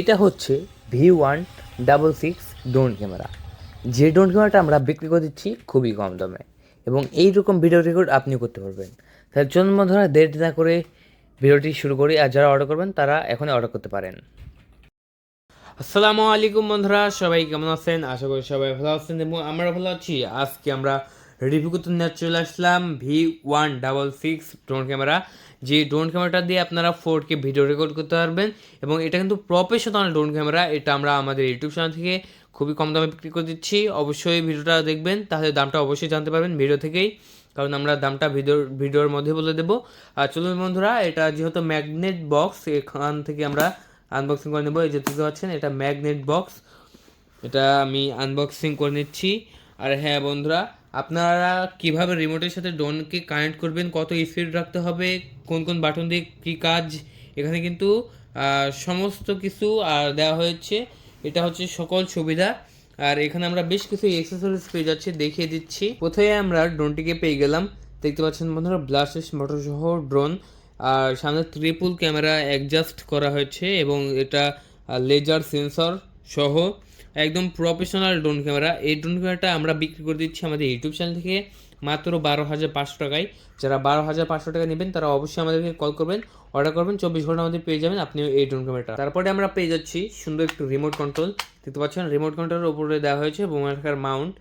এটা হচ্ছে V one double six drone camera যে ড্রোন ক্যামেরাটা আমরা বিক্রি করে দিচ্ছি খুবই কম দামে এবং এই রকম ভিডিও রেকর্ড আপনিও করতে পারবেন। তার জন্য বন্ধুরা, দেরি না করে ভিডিওটি শুরু করি আর যারা অর্ডার করবেন তারা এখনই অর্ডার করতে পারেন। আসসালামু আলাইকুম বন্ধুরা, সবাই কেমন আছেন? আশা করি সবাই ভালো আছেন এবং আমরা ভালো আছি। আজকে আমরা রিভিউ করতে চলে আসলাম V one double six drone camera যে ড্রোন ক্যামেরাটা দিয়ে আপনারা ফোর কে ভিডিও রেকর্ড করতে পারবেন এবং এটা কিন্তু প্রফেশনাল ড্রোন ক্যামেরা এটা আমরা আমাদের ইউটিউব চ্যানেল থেকে খুবই কম দামে বিক্রি করে দিচ্ছি। অবশ্যই ভিডিওটা দেখবেন, তাহলে দামটা অবশ্যই জানতে পারবেন ভিডিও থেকেই, কারণ আমরা দামটা ভিডিওর ভিডিওর মধ্যে বলে দেবো। আর চলুন বন্ধুরা, এটা যেহেতু ম্যাগনেট বক্স এখান থেকে আমরা আনবক্সিং করে নেব। এই যে দেখতে পাচ্ছেন, এটা ম্যাগনেট বক্স এটা আমি আনবক্সিং করে নিচ্ছি। আর হ্যাঁ বন্ধুরা আপনারা কীভাবে রিমোটের সাথে ড্রোনকে কানেক্ট করবেন? কত স্পিড রাখতে হবে? কোন কোন বাটন দিয়ে কী কাজ? এখানে কিন্তু সমস্ত কিছু আর দেওয়া হয়েছে। এটা হচ্ছে সকল সুবিধা। আর এখানে আমরা বেশ কিছু এক্সেসরিজ পেয়ে যাচ্ছি, দেখিয়ে দিচ্ছি। প্রথমে আমরা ড্রোনটিকে পেয়ে গেলাম। দেখতে পাচ্ছেন বন্ধুরা ব্লাস্টেস মোটর সহ ড্রোন আর সামনে ত্রিপুল ক্যামেরা অ্যাডজাস্ট করা হয়েছে এবং এটা লেজার সেন্সর সহ। একদম প্রফেশনাল ড্রোন ক্যামেরা এই ড্রোন ক্যামেরাটা আমরা বিক্রি করে দিচ্ছি আমাদের ইউটিউব চ্যানেল থেকে মাত্র বারো হাজার পাঁচশো টাকায়। যারা বারো হাজার পাঁচশো টাকা নেবেন, তারা অবশ্যই আমাদেরকে কল করবেন অর্ডার করবেন। চব্বিশ ঘণ্টা আমাদের পেয়ে যাবেন আপনি এই ড্রোন ক্যামেরাটা তারপরে আমরা পেয়ে যাচ্ছি সুন্দর একটু রিমোট কন্ট্রোল দেখতে পাচ্ছেন রিমোট কন্ট্রোলের উপরে দেওয়া হয়েছে রাখার মাউন্ট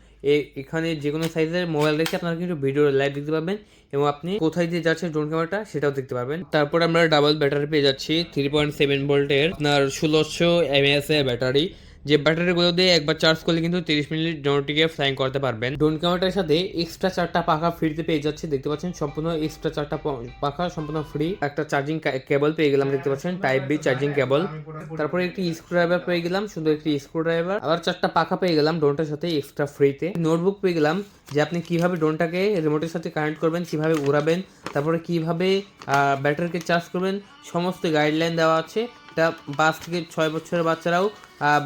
এখানে যে কোনো সাইজের মোবাইল রেখে আপনারা কিন্তু ভিডিও লাইভ দেখতে পাবেন এবং আপনি কোথায় দিয়ে যাচ্ছে ড্রোন ক্যামেরাটা সেটাও দেখতে পাবেন। তারপর আমরা ডাবল ব্যাটারি পেয়ে যাচ্ছি থ্রি পয়েন্ট সেভেন ভোল্টের আপনার ষোলোশো এমএএস এর ব্যাটারি যে ব্যাটারিগুলো দিয়ে একবার চার্জ করলে কিন্তু তিরিশ মিনিট ড্রোনটিকে ফ্লাইং করতে পারবেন। ড্রোন ক্যামেরাটার সাথে এক্সট্রা চারটা পাখা ফ্রিতে পেয়ে যাচ্ছে, দেখতে পাচ্ছেন? সম্পূর্ণ এক্সট্রা চারটা পাখা, সম্পূর্ণ ফ্রি একটা চার্জিং কেবল পেয়ে গেলাম, দেখতে পাচ্ছেন? টাইপ বি চার্জিং কেবল তারপরে একটি স্ক্রু ড্রাইভার পেয়ে গেলাম, সুন্দর একটি স্ক্রু ড্রাইভার আবার চারটা পাখা পেয়ে গেলাম ড্রোনটার সাথে এক্সট্রা ফ্রিতে নোটবুক পেয়ে গেলাম, যে আপনি কীভাবে ড্রোনটাকে রিমোটের সাথে কানেক্ট করবেন, কীভাবে উড়াবেন, তারপরে কীভাবে ব্যাটারিকে চার্জ করবেন, সমস্ত গাইডলাইন দেওয়া আছে। এটা পাঁচ থেকে ছয় বছরের বাচ্চারাও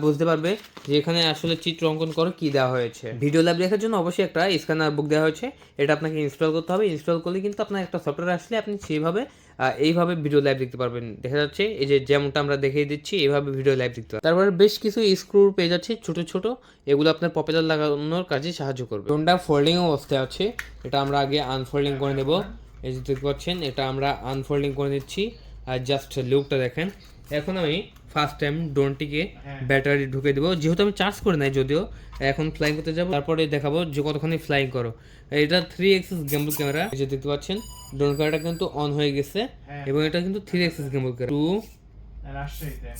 বুঝতে পারবে যে এখানে আসলে চিত্র অঙ্কন করে কি দেওয়া হয়েছে। ভিডিও ল্যাব দেখার জন্য অবশ্যই একটা স্ক্যানার বুক দেওয়া হয়েছে। এটা আপনাকে ইনস্টল করতে হবে। ইনস্টল করলে কিন্তু আপনার একটা সফটওয়্যার আসলে আপনি সেইভাবে এইভাবে ভিডিও লাইভ দেখতে পারবেন। দেখা যাচ্ছে এই যে যেমনটা আমরা দেখিয়ে দিচ্ছি, এইভাবে ভিডিও লাইভ দেখতে পারবেন। তারপরে বেশ কিছু স্ক্রু পেয়ে যাচ্ছে ছোট ছোট। এগুলো আপনার পপুলার লাগানোর কাজে সাহায্য করবে। ড্রোনটা ফোল্ডিং অবস্থায় আছে। এটা আমরা আগে আনফোল্ডিং করে নেব। এই যে দেখতে পাচ্ছেন, এটা আমরা আনফোল্ডিং করে নিচ্ছি। আর জাস্ট লুকটা দেখেন। এখন আমি ফার্স্ট টাইম ড্রোনটিকে ব্যাটারি ঢুকে দেবো। যেহেতু আমি চার্জ করে নাই যদিও এখন ফ্লাইং করতে যাব। তারপরে দেখাবো যে কতক্ষণে ফ্লাইং করো। এটা থ্রি এক্সেস গেম্বল ক্যামেরা যে দেখতে পাচ্ছেন ড্রোন ক্যামেরাটা কিন্তু অন হয়ে গেছে এবং এটা কিন্তু three axis gimbal camera two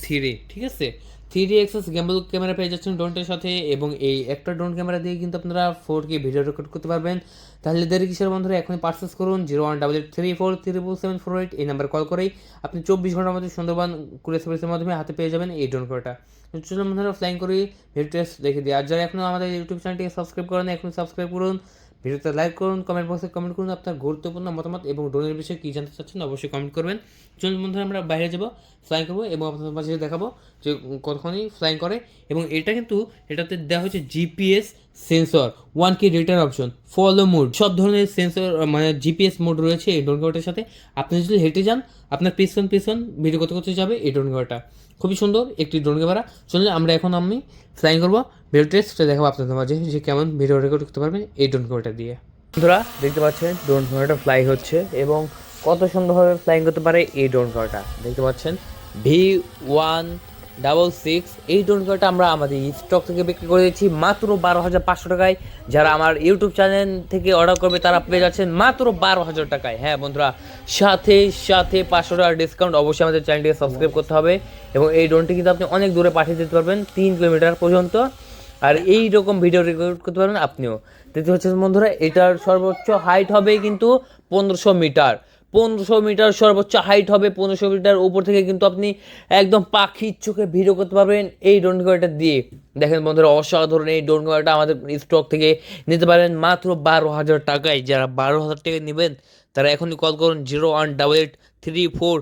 three ঠিক আছে? থ্রি এক্সেস গেম্বল ক্যামেরা পেয়ে যাচ্ছেন ড্রোনটার সাথে এবং এই একটা ড্রোন ক্যামেরা দিয়ে কিন্তু আপনারা ফোর কে ভিডিও রেকর্ড করতে পারবেন। তাহলে দেরি কিসের বন্ধুরা, এখনই পার্সেস করুন zero one double eight three four triple seven four eight এই নাম্বার কল করেই আপনি চব্বিশ ঘণ্টার মধ্যে সুন্দরবন কুড়ি সার্ভিসের মাধ্যমে হাতে পেয়ে যাবেন এই ড্রোন ক্যামেরাটা চলুন বন্ধুরা ফ্লাইং করি ভিডিও টেস্ট দেখে দিই। আর যারা এখনও আমাদের ইউটিউব চ্যানেলটিকে সাবস্ক্রাইব করেন এখন সাবস্ক্রাইব করুন। ভিডিওতে লাইক করুন কমেন্ট বক্সে কমেন্ট করুন আপনার গুরুত্বপূর্ণ মতামত এবং ড্রোনের বিষয়ে কী জানতে চাচ্ছেন অবশ্যই কমেন্ট করবেন। চলুন বন্ধুরা, আমরা বাইরে যাব ফ্লাইং করব এবং আপনাদের মাঝে দেখাবো যে কতক্ষণই ফ্লাইং করে এবং এটা কিন্তু এটাতে দেওয়া হয়েছে GPS sensor one key return option follow mode সব ধরনের সেন্সর মানে জিপিএস মোড রয়েছে এই ড্রোন ক্যামেরাটার সাথে। আপনি যদি হেঁটে যান, আপনার পিছন পিছন ভিডিও করতে করতে যাবে এই ড্রোন ক্যামেরাটা খুবই সুন্দর একটি ড্রোন ক্যামেরা চলুন আমরা এখন আমি ফ্লাইং করব। ভিডিও টেস্ট দেখাবো আপনাদের মাঝে যে কেমন ভিডিও রেকর্ড করতে পারবেন এই ড্রোন ক্যামেরাটা দিয়ে। বন্ধুরা, দেখতে পাচ্ছেন ড্রোন ক্যামেরাটা ফ্লাই হচ্ছে এবং কত সুন্দরভাবে ফ্লাইং করতে পারে এই ড্রোন ক্যামেরাটা দেখতে পাচ্ছেন ভি ওয়ান ডাবল সিক্স। এই ড্রোন ক্যামেরাটা আমরা আমাদের স্টক থেকে বিক্রি করে দিচ্ছি মাত্র বারো হাজার পাঁচশো টাকায়। যারা আমার ইউটিউব চ্যানেল থেকে অর্ডার করবে, তারা পেয়ে যাচ্ছেন মাত্র বারো হাজার টাকায়। হ্যাঁ বন্ধুরা, সাথে সাথে পাঁচশো টাকার ডিসকাউন্ট অবশ্যই আমাদের চ্যানেলটিকে সাবস্ক্রাইব করতে হবে। এবং এই ড্রোনটি কিন্তু আপনি অনেক দূরে পাঠিয়ে দিতে পারবেন, তিন কিলোমিটার পর্যন্ত। আর এই রকম ভিডিও রেকর্ড করতে পারবেন আপনিও। তৃতীয় হচ্ছে বন্ধুরা, এটার সর্বোচ্চ হাইট হবে কিন্তু পনেরোশো মিটার। পনেরোশো মিটার সর্বোচ্চ হাইট হবে। পনেরোশো মিটার উপর থেকে কিন্তু আপনি একদম পাখির চোখে ভিডিও করতে পারবেন এই ড্রোন ক্যামেরাটা দিয়ে। দেখেন বন্ধুরা, অসাধারণ এই ড্রোন ক্যামেরাটা আমাদের স্টক থেকে নিতে পারেন মাত্র বারো হাজার টাকায়। যারা বারো হাজার টাকা নেবেন, তারা এখনই কল করুন zero one double eight three four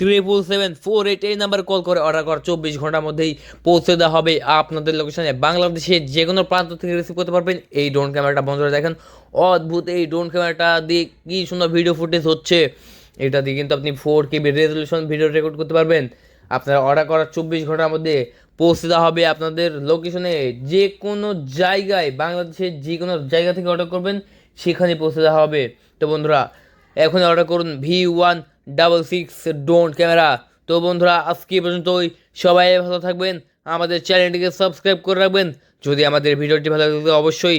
triple seven four eight এই নাম্বার কল করে অর্ডার কর। চব্বিশ ঘণ্টার মধ্যেই পৌঁছে দেওয়া হবে আপনাদের লোকেশনে বাংলাদেশের যে কোনো প্রান্ত থেকে রিসিভ করতে পারবেন। এই ড্রোন ক্যামেরাটা বন্ধুরা দেখেন। অদ্ভুত এই ড্রোন ক্যামেরাটা দিয়ে কি সুন্দর ভিডিও ফুটেজ হচ্ছে। এটা দিয়ে কিন্তু আপনি four K resolution video record করতে পারবেন। আপনারা অর্ডার করার চব্বিশ ঘণ্টার মধ্যে পৌঁছে দেওয়া হবে আপনাদের লোকেশনে যে কোনো জায়গায় বাংলাদেশের যে কোনো জায়গা থেকে অর্ডার করবেন, সেখানে পৌঁছে দেওয়া হবে। তো বন্ধুরা এখন অর্ডার করুন। ভি ওয়ান ডাবল সিক্স, ডোন্ট ক্যামেরা। তো বন্ধুরা, আজকে পর্যন্ত পর্যন্তই। সবাই ভালো থাকবেন, আমাদের চ্যানেলটিকে সাবস্ক্রাইব করে রাখবেন। যদি আমাদের ভিডিওটি ভালো লাগে অবশ্যই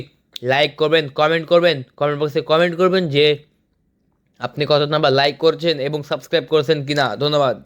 লাইক করবেন, কমেন্ট করবেন। কমেন্ট বক্সে কমেন্ট করবেন যে আপনি কত নাম্বার লাইক করছেন এবং সাবস্ক্রাইব করেছেন কিনা। ধন্যবাদ।